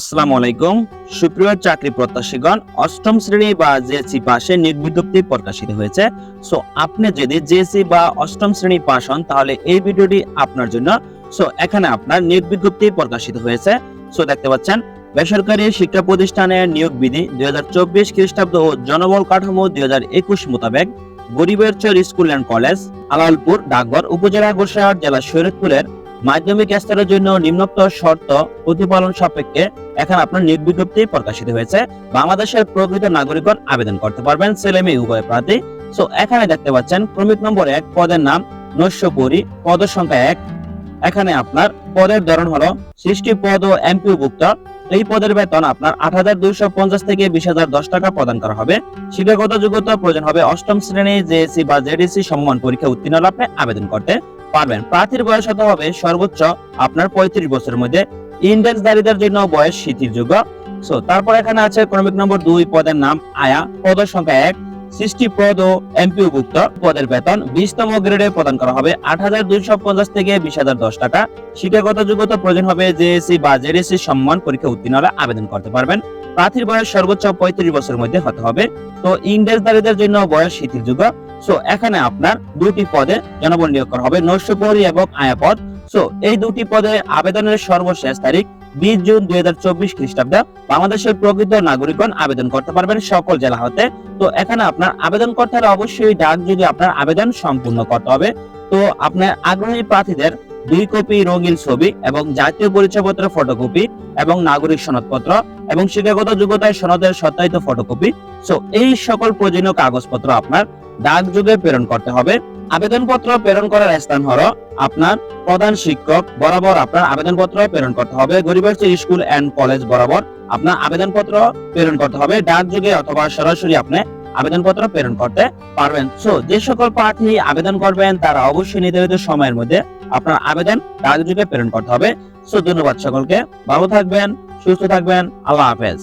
আসসালামু আলাইকুম। সুপ্রিয় চাকরি প্রত্যাশীগণ, অষ্টম শ্রেণি বা জেএসসি পাশে নিয়োগ বিজ্ঞপ্তি প্রকাশিত হয়েছে। সো আপনি যদি জেএসসি বা অষ্টম শ্রেণি পাস হন, তাহলে এই ভিডিওটি আপনার জন্য। সো এখানে আপনার নিয়োগ বিজ্ঞপ্তি প্রকাশিত হয়েছে। সো দেখতে পাচ্ছেন, বেসরকারি শিক্ষা প্রতিষ্ঠানের নিয়োগ বিধি দুই হাজার চব্বিশ খ্রিস্টাব্দ ও জনবল কাঠামো দুই হাজার একুশ মোতাবেক গরিবের চর স্কুল অ্যান্ড কলেজ আলালপুর, ডাকঘর, উপজেলা গোসাইহাট জেলা শরীয়তপুরের মাধ্যমিক স্তরের জন্য নিম্নোক্ত শর্ত প্রতিপালন সাপেক্ষে এখানে আপনার নিয়োগ বিজ্ঞপ্তি প্রকাশিত হয়েছে। বাংলাদেশের প্রকৃত নাগরিকগণ আবেদন করতে পারবেন। ছেলে উভয় প্রার্থী। সো এখানে দেখতে পাচ্ছেন, ক্রমিক নম্বর এক, পদের নাম নৈশপুরী পদের সংখ্যা এক। এখানে আপনার পদের ধরন হলো সৃষ্টি পদ ও এমপি ভুক্ত এই পদের বেতন আপনার আট হাজার দুইশো পঞ্চাশ থেকে বিশ হাজার দশ টাকা প্রদান করা হবে। শিক্ষাগত যোগ্যতা প্রয়োজন হবে অষ্টম শ্রেণি, জেএসসি বা জেডিসি সমমান পরীক্ষা উত্তীর্ণ আপনি আবেদন করতে পারবেন প্রার্থীর বয়স হতে হবে সর্বোচ্চ আপনার পঁয়ত্রিশ বছরের মধ্যে। ইন্ডেক্সধারীদের জন্য বয়স শিথিলযোগ্য সো তারপর এখানে আছে ক্রমিক নম্বর দুই, পদের নাম আয়া। পদের সংখ্যা এক, সৃষ্টি পদ ও এমপিও ভুক্ত পদের বেতন বিশতম গ্রেডে প্রদান করা হবে আট হাজার দুইশো পঞ্চাশ থেকে বিশ হাজার দশ টাকা। শিক্ষাগত যোগ্যতা প্রয়োজন হবে জেএসসি বা জেডিসি সম্মান পরীক্ষা উত্তীর্ণ হলে আবেদন করতে পারবেন। প্রার্থীর বয়স সর্বোচ্চ পঁয়ত্রিশ বছরের মধ্যে হতে হবে। তো ইন্ডেক্সধারীদের জন্য বয়স শিথিলযোগ্য সো এখানে আপনার দুটি পদে জনবল নিয়োগ করা হবে নৈশপরি এবং আয়া পদ। সো এই দুটি পদে আবেদনের সর্বশেষ তারিখ বিশ জুন দুই হাজার চব্বিশ খ্রিস্টাব্দ। বাংলাদেশের প্রকৃত নাগরিকগণ আবেদন করতে পারবেন সকল জেলা হতে। তো, এখানে আপনার আবেদন করতে হলে অবশ্যই ডাক যদি আপনার আবেদন সম্পূর্ণ করতে হবে। তো, আপনার আগ্রহী প্রার্থীদের দুই কপি রঙিন ছবি এবং জাতীয় পরিচয়পত্র ফটোকপি এবং নাগরিক সনদপত্র এবং শিক্ষাগত যোগ্যতায় সনদের সত্যায়িত ফটোকপি সো এই সকল প্রয়োজনীয় কাগজপত্র আপনার ডাক যোগে প্রেরণ করতে হবে। আবেদনপত্র প্রেরণ করার স্থান হলো আপনার প্রধান শিক্ষক বরাবর আপনার আবেদনপত্র প্রেরণ করতে হবে। গরিবার্সি স্কুল এন্ড কলেজ বরাবর আপনার আবেদনপত্র প্রেরণ করতে হবে। ডাক যোগে অথবা সরাসরি আপনি আবেদনপত্র প্রেরণ করতে পারবেন। সো যে সকল প্রার্থী আবেদন করবেন, তারা অবশ্যই নির্ধারিত সময়ের মধ্যে আপনার আবেদন রাজযোগে প্রেরণ করতে হবে। সো ধন্যবাদ সকলকে। ভালো থাকবেন, সুস্থ থাকবেন। আল্লাহ হাফেজ।